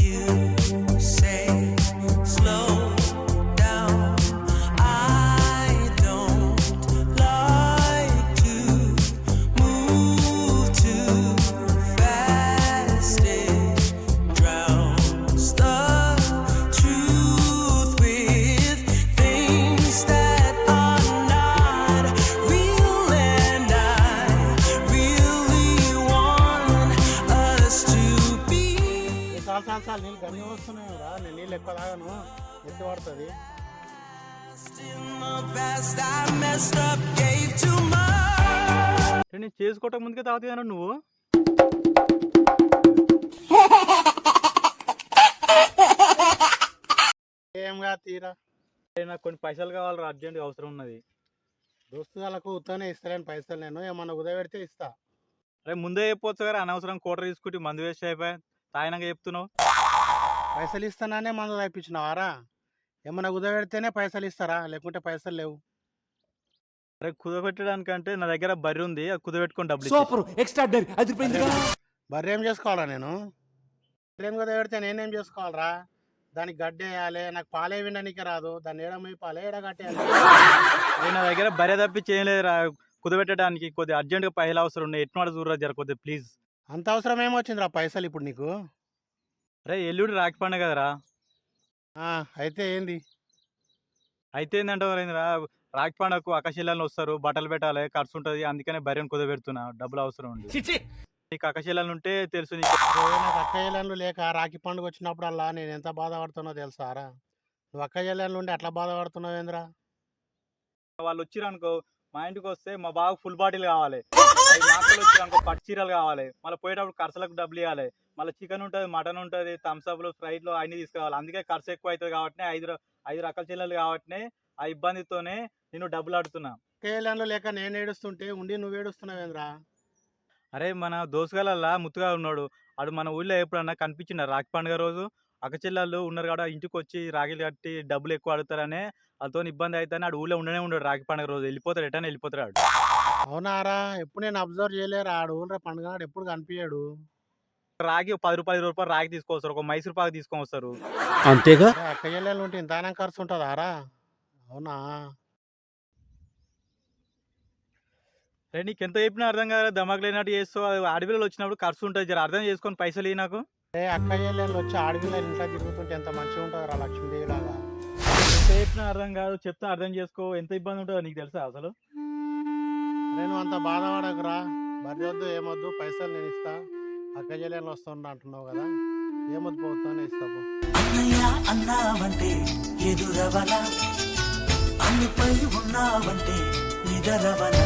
You చాలు నీళ్ళు గన్ని వస్తున్నాయి రా. నేను నీళ్ళు ఎక్కువ తాగను. ఎత్తి పడుతుంది. నేను చేసుకోవటం ముందుకే తాగుతాను నువ్వు? ఏంగా తీరా. నాకు కొన్ని పైసలు కావాలి అర్జెంట్ అవసరం ఉన్నది. దోస్తుగాలకు ఉత్తనే ఇస్తలేను పైసలు నేను. ఏమన్నా ఉదయపెడితే ఇస్తా. అరే ముందే చెప్పొచ్చు కదా అనవసరం కోటర్ తీసుకుంటే మందు వేస్ట్ అయిపోయి తాగినాక చెప్తున్నావు. పైసలు ఇస్తాననే మందు తెప్పించినావారా ఏమన్నా ఉదయపెడితేనే పైసలు ఇస్తారా లేకుంటే పైసలు లేవు. అరే కుదపెట్టడానికంటే నా దగ్గర బర్రె ఉంది అది కుదబెట్టుకొని డబ్బులు. సూపర్ ఎక్స్ట్రాడినరీ అదిరిపోయిందిగా బర్రె ఏం చేసుకోవాలా నేను? బర్రెని కుదయపెడితే నేనేం చేసుకోవాలరా? దానికి గడ్డి వేయాలి నాకు పాలే వినడానికి రాదు దాన్ని ఏడమై పాలే ఏడ కట్టేయాలి? అరే నా దగ్గర బర్రె తప్పి చేయలేదురా కుదబెట్టడానికి కొద్దిగా అర్జెంట్గా పైసలు అవసరం ఉన్నాయి. ఎట్లా చూడరా జర కొద్దిగా ప్లీజ్ అంత అవసరం ఏమొచ్చిందిరా పైసలు ఇప్పుడు నీకు? అరే ఎల్లుడి రాకి పండుగ కదరా. ఆ, అయితే ఏంది? అయితే ఏంటంటే రా రాకి పండుగకు అక్కశిల్లాలు వస్తారు బట్టలు పెట్టాలి ఖర్చు ఉంటుంది అందుకనే బర్రెని కుదబెడుతున్నా డబ్బులు అవసరం ఉంది. నీకు అక్కశిల్లాలు ఉంటే తెలుసు నీకు. అక్క చెల్లెళ్ళు లేక రాఖీ పండుగ వచ్చినప్పుడల్లా నేను ఎంత బాధపడుతున్నా తెలుసారా? నువ్వు అక్క చెల్లెళ్ళు ఉండి అట్లా బాధపడుతున్నావు ఏంద్రా వాళ్ళు వచ్చిరనుకో మా ఇంటికి వస్తే మా బాగా ఫుల్ బాటిల్ కావాలి. అనుకో పట్టు చీరలు కావాలి. మళ్ళీ పోయేటప్పుడు ఖర్చులకు డబ్బులు ఇవ్వాలి. మళ్ళీ చికెన్ ఉంటుంది మటన్ ఉంటుంది థమ్స్అప్లు ఫ్రైట్లు అన్ని తీసుకురావాలి అందుకే ఖర్చు ఎక్కువ అవుతుంది కాబట్టి ఐదు ఐదు రకాల చీరలు కాబట్టి ఆ ఇబ్బందితోనే నేను డబ్బులు ఆడుతున్నా. చెల్లెళ్ళు లేక నేను ఏడుస్తుంటే ఉండి నువ్వు ఏడుస్తున్నావు ఏంద్రా? అరే మన దోసగాలల్లా ముత్తుగా ఉన్నాడు. ఆడు మన ఊళ్ళో ఎప్పుడన్నా కనిపించిన రాఖీ పండుగ రోజు? అక్కచెల్లెళ్ళు ఉన్నారు కూడా ఇంటికి వచ్చి రాఖీలు కట్టి డబ్బులు ఎక్కువ అడుగుతారనే వాళ్ళతో ఇబ్బంది అవుతానే ఆడు ఊళ్ళో ఉండనే ఉండడు రాఖీ పండుగ రోజు. వెళ్ళిపోతాడు ఎటనే వెళ్ళిపోతాడు ఆడు. అవునారా? ఎప్పుడు నేను అబ్జర్వ్ చేయలేరా? ఆడు ఊళ్ళో పండుగ నాడు ఎప్పుడు కనిపించాడు రాగి ఒక పది రూపాయలు ఇరవై రూపాయలు రాగి తీసుకొస్తారు. ఒక మైసూర్ పాకు తీసుకొని వస్తారు అంతేగా అక్క ఉంటే ఇంతానం ఖర్చు ఉంటుందారా అవునా? రే నీకు ఎంత చెప్పినా అర్థం కాదు దమాక్ లేనట్టు చేస్తావు. అది అడవిలో వచ్చినప్పుడు ఖర్చు ఉంటుంది జర. అర్థం చేసుకొని పైసలు ఇయ్యి నాకు. ఏ అక్క చెల్లెళ్ళు వచ్చి ఆడపిల్ల ఇంట్లో తిరుగుతుంటే ఎంత మంచిగా ఉంటుందిరా లక్ష్మీదేవి లాగా? ఎంత చెప్పినా అర్థం కాదు చెప్తా అర్థం చేసుకో ఎంత ఇబ్బంది ఉంటుందో నీకు తెలుసా అసలు? నేను అంత బాధపడకురా. బర్రె వద్దు ఏమొద్దు పైసలు నేను ఇస్తా. అక్క చెల్లెళ్ళు వస్తుండ అంటున్నావు కదా. ఏమొద్దు పోతానే ఇస్తా పో. అన్నయ్య అన్నావంటే ఎదురవల. అన్నిపై ఉన్నావంటే నిదరవల.